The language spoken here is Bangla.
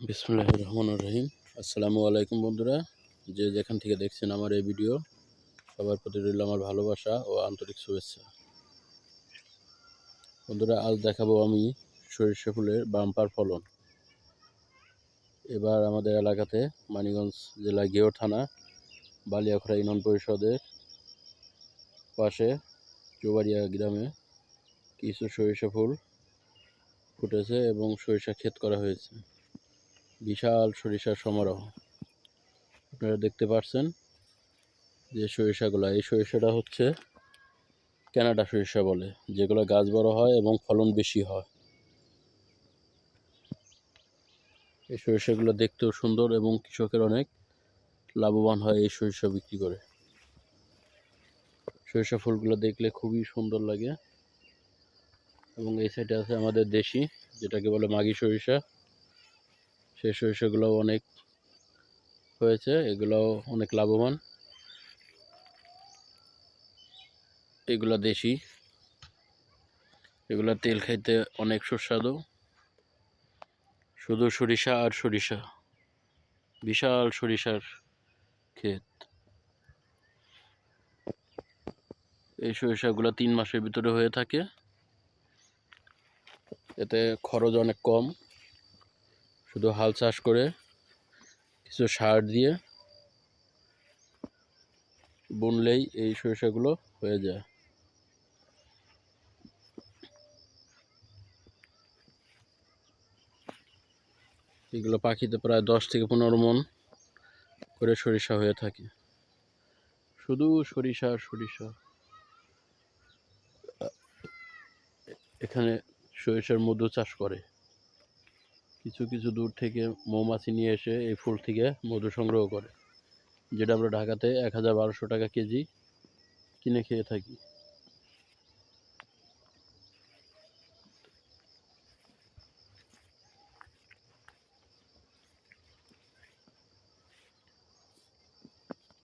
বিসমুল্লাহ রহমান রহিম। আসসালামু আলাইকুম বন্ধুরা। যে যেখান থেকে দেখছেন আমার এই ভিডিও, সবার প্রতি রইল আমার ভালোবাসা ও আন্তরিক শুভেচ্ছা। বন্ধুরা, আজ দেখাবো আমি সরিষা ফুলের বাম্পার ফলন। এবার আমাদের এলাকাতে মানিগঞ্জ জেলা গেও থানা, বালিয়াখড়া ইউনিয়ন পরিষদের পাশে চৌবাড়িয়া গ্রামে কিছু সরিষা ফুল ফুটেছে এবং সরিষা ক্ষেত করা হয়েছে। বিশাল সরিষার সমারোহ। আপনারা দেখতে পাচ্ছেন যে সরিষাগুলো, এই সরিষাটা হচ্ছে কানাডা সরিষা বলে, যেগুলো গাছ বড় হয় এবং ফলন বেশি হয়। এই সরিষাগুলো দেখতেও সুন্দর এবং কৃষকের অনেক লাভবান হয় এই সরিষা বিক্রি করে। সরিষা ফুলগুলো দেখলে খুবই সুন্দর লাগে। এবং এই সাইডে আছে আমাদের দেশি, যেটাকে বলে মাগি সরিষা। সেই সরিষাগুলোও অনেক হয়েছে, এগুলোও অনেক লাভবান। এগুলো দেশি। এগুলো তেল খাইতে অনেক সুস্বাদু। শুধু সরিষা আর সরিষা। বিশাল সরিষার ক্ষেত। এই সরিষাগুলো তিন মাসের ভিতরে হয়ে থাকে। এতে খরচ অনেক কম। শুধু হাল চাষ করে কিছু সার দিয়ে বুনলেই এই সরিষাগুলো হয়ে যায়। এগুলো পাখিতে প্রায় দশ থেকে পনেরো মন করে সরিষা হয়ে থাকে। শুধু সরিষা সরিষা। এখানে সরিষার মধু চাষ করে। কিছু কিছু দূর থেকে মৌমাছি নিয়ে এসে এই ফুল থেকে মধু সংগ্রহ করে, যেটা আমরা ঢাকাতে এক হাজার বারোশো টাকা কেজি কিনে খেয়ে থাকি।